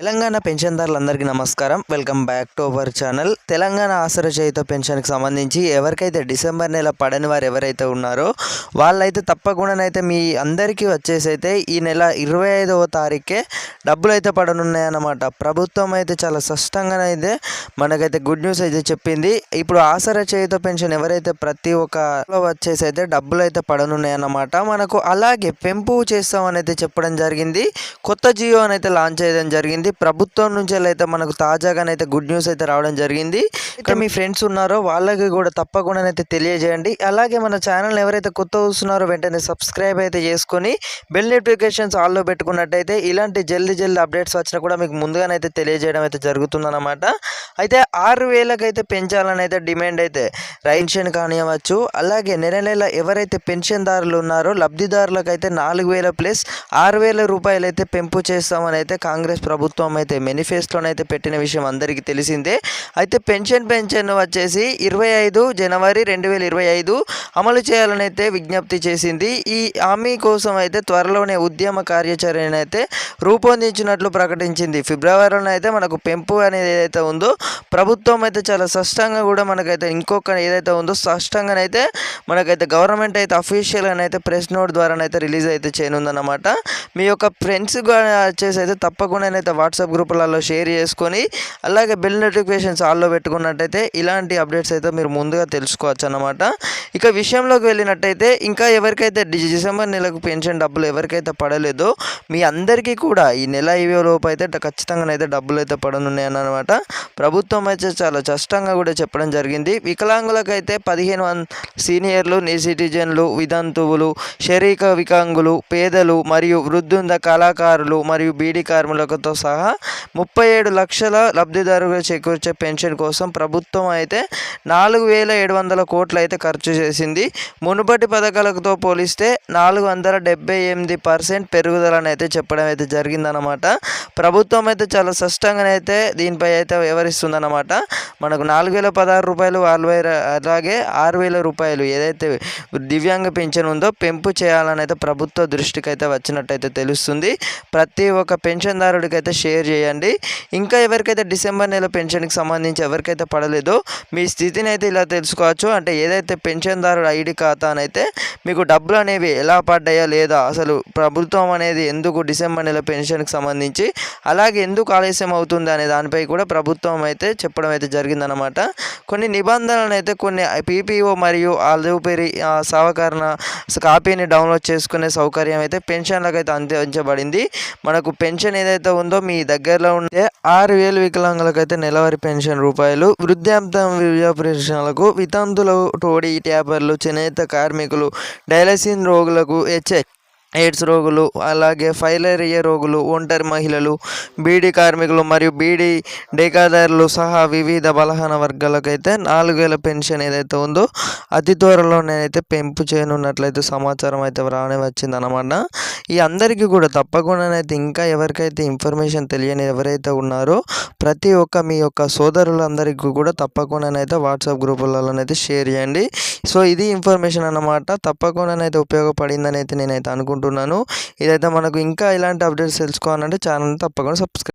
తెలంగాణ పెన్షన్దారులందరికీ నమస్కారం. Welcome back to our channel. Telangana Aasara Cheyutha పెన్షన్కి సంబంధించి ఎవరికైతే డిసెంబర్ నెల పడని వారు ఎవరైతే ఉన్నారో వాళ్ళైతే తప్పకుండానైతే మీ అందరికీ వచ్చేసి అయితే ఈ నెల ఇరవై ఐదవ తారీఖే డబ్బులు అయితే పడనున్నాయన్నమాట. ప్రభుత్వం అయితే చాలా స్పష్టంగానైతే మనకైతే గుడ్ న్యూస్ అయితే చెప్పింది. ఇప్పుడు ఆసరా చేయుత పెన్షన్ ఎవరైతే ప్రతి ఒక్క వచ్చేసి అయితే డబ్బులు అయితే పడనున్నాయన్నమాట. మనకు అలాగే పెంపు చేస్తామని అయితే చెప్పడం జరిగింది. కొత్త జియో అని అయితే లాంచ్ చేయడం జరిగింది. ప్రభుత్వం నుంచి అయితే మనకు తాజాగానైతే గుడ్ న్యూస్ అయితే రావడం జరిగింది. ఇక్కడ మీ ఫ్రెండ్స్ ఉన్నారో వాళ్ళకి కూడా తప్పకుండానైతే తెలియజేయండి. అలాగే మన ఛానల్ ఎవరైతే కొత్త వస్తున్నారో వెంటనే సబ్స్క్రైబ్ అయితే చేసుకొని బెల్ నోటిఫికేషన్స్ ఆల్లో పెట్టుకున్నట్టయితే ఇలాంటి జల్దీ జల్దీ అప్డేట్స్ వచ్చినా కూడా మీకు ముందుగానైతే తెలియజేయడం అయితే జరుగుతుందన్నమాట. అయితే ఆరు వేలకైతే పెంచాలని అయితే డిమాండ్ అయితే పెన్షన్ కానివ్వచ్చు అలాగే నెల నెల ఎవరైతే పెన్షన్దారులు ఉన్నారో లబ్ధిదారులకు అయితే నాలుగు వేల ప్లస్ ఆరు వేల రూపాయలు అయితే పెంపు చేస్తామని అయితే కాంగ్రెస్ ప్రభుత్వం అయితే మేనిఫెస్టోనైతే పెట్టిన విషయం అందరికీ తెలిసిందే. అయితే పెన్షన్ పెన్షన్ వచ్చేసి ఇరవై ఐదు జనవరి రెండు వేల ఇరవై ఐదు అమలు చేయాలని అయితే విజ్ఞప్తి చేసింది. ఈ హామీ కోసం అయితే త్వరలోనే ఉద్యమ కార్యాచరణ అయితే రూపొందించినట్లు ప్రకటించింది. ఫిబ్రవరిలో అయితే మనకు పెంపు అనేది ఏదైతే ఉందో ప్రభుత్వం అయితే చాలా స్పష్టంగా కూడా మనకైతే ఇంకొక ఏదైతే ఉందో స్పష్టంగానైతే మనకైతే గవర్నమెంట్ అయితే అఫీషియల్గా అయితే ప్రెస్ నోట్ ద్వారానైతే రిలీజ్ అయితే చేయనుందన్నమాట. మీ యొక్క ఫ్రెండ్స్ వచ్చేసి అయితే తప్పకుండానైతే వాట్సాప్ గ్రూపులలో షేర్ చేసుకొని అలాగే బెల్ నోటిఫికేషన్స్ ఆల్లో పెట్టుకున్నట్టయితే ఇలాంటి అప్డేట్స్ అయితే మీరు ముందుగా తెలుసుకోవచ్చు అన్నమాట ఇక విషయంలోకి వెళ్ళినట్టయితే ఇంకా ఎవరికైతే డి- డిసెంబర్ నెలకు పెన్షన్ డబ్బులు ఎవరికైతే పడలేదో మీ అందరికీ కూడా ఈ నెల ఇవే లోపు అయితే ఖచ్చితంగానైతే ఖచ్చితంగా అయితే డబ్బులు అయితే పడనున్నాయి అన్నమాట ప్రభుత్వం అయితే చాలా స్పష్టంగా కూడా చెప్పడం జరిగింది. వికలాంగులకైతే పదిహేను వన్ సీనియర్లు సిటిజన్లు వితంతువులు శరీర వికాంగులు పేదలు మరియు వృద్ధుంద కళాకారులు మరియు బీడీ కార్మికులతో సహా ముప్పై ఏడు లక్షల లబ్ధిదారులు చేకూర్చే పెన్షన్ కోసం ప్రభుత్వం అయితే నాలుగు వేల ఏడు వందల కోట్లు అయితే ఖర్చు చేసింది. మునుపటి పథకాలతో పోలిస్తే నాలుగు వందల డెబ్బై ఎనిమిది పర్సెంట్ పెరుగుదలని అయితే చెప్పడం అయితే జరిగిందనమాట ప్రభుత్వం అయితే చాలా స్పష్టంగానైతే దీనిపై అయితే వివరిస్తుందన్నమాట. మనకు నాలుగు వేల పదహారు రూపాయలు ఆరు వేల అలాగే ఆరు వేల రూపాయలు ఏదైతే దివ్యాంగ పెన్షన్ ఉందో పెంపు చేయాలని అయితే ప్రభుత్వ దృష్టికి అయితే వచ్చినట్టయితే తెలుస్తుంది. ప్రతి ఒక్క పెన్షన్దారుడికి అయితే షేర్ చేయండి. ఇంకా ఎవరికైతే డిసెంబర్ నెల పెన్షన్కి సంబంధించి ఎవరికైతే పడలేదో మీ స్థితిని అయితే ఇలా తెలుసుకోవచ్చు. అంటే ఏదైతే పెన్షన్దారుడు ఐడి ఖాతానైతే మీకు డబ్బులు అనేవి ఎలా పడ్డాయా లేదా అసలు ప్రభుత్వం అనేది ఎందుకు డిసెంబర్ నెల పెన్షన్కి సంబంధించి అలాగే ఎందుకు ఆలస్యం అవుతుంది అనే దానిపై కూడా ప్రభుత్వం అయితే చెప్పడం అయితే జరిగిందనమాట కొన్ని నిబంధనలను అయితే కొన్ని పీపీఓ మరియు అల్యూపరి సహకరణ కాపీని డౌన్లోడ్ చేసుకునే సౌకర్యం అయితే పెన్షన్లకు అయితే అందించబడింది. మనకు పెన్షన్ ఏదైతే ఉందో మీ దగ్గరలో ఉంటే ఆరు వేలు వికలాంగులకు అయితే నెలవారీ పెన్షన్ రూపాయలు వృద్ధాప్తం విద్యా వితంతులు టోడీ ట్యాపర్లు చేనేత కార్మికులు డయాలసిస్ రోగులకు హెచ్ఎచ్ ఎయిడ్స్ రోగులు అలాగే ఫైలేరియా రోగులు ఒంటరి మహిళలు బీడీ కార్మికులు మరియు బీడీ డేకాదారులు సహా వివిధ బలహీన వర్గాలకైతే నాలుగు వేల పెన్షన్ ఏదైతే ఉందో అతి త్వరలోనే పెంపు చేయనున్నట్లయితే సమాచారం అయితే రాని వచ్చిందనమాట ఈ అందరికీ కూడా తప్పకుండానైతే ఇంకా ఎవరికైతే ఇన్ఫర్మేషన్ తెలియని ఎవరైతే ఉన్నారో ప్రతి ఒక్క మీ యొక్క సోదరులందరికీ కూడా తప్పకుండానైతే వాట్సాప్ గ్రూపులలోనైతే షేర్ చేయండి. సో ఇది ఇన్ఫర్మేషన్ అన్నమాట. తప్పకుండానైతే ఉపయోగపడిందని అయితే నేనైతే అనుకుంటున్నాను ఇదైతే మనకు ఇంకా ఇలాంటి అప్డేట్స్ తెలుసుకోవాలంటే ఛానల్ని తప్పకుండా సబ్స్క్రైబ్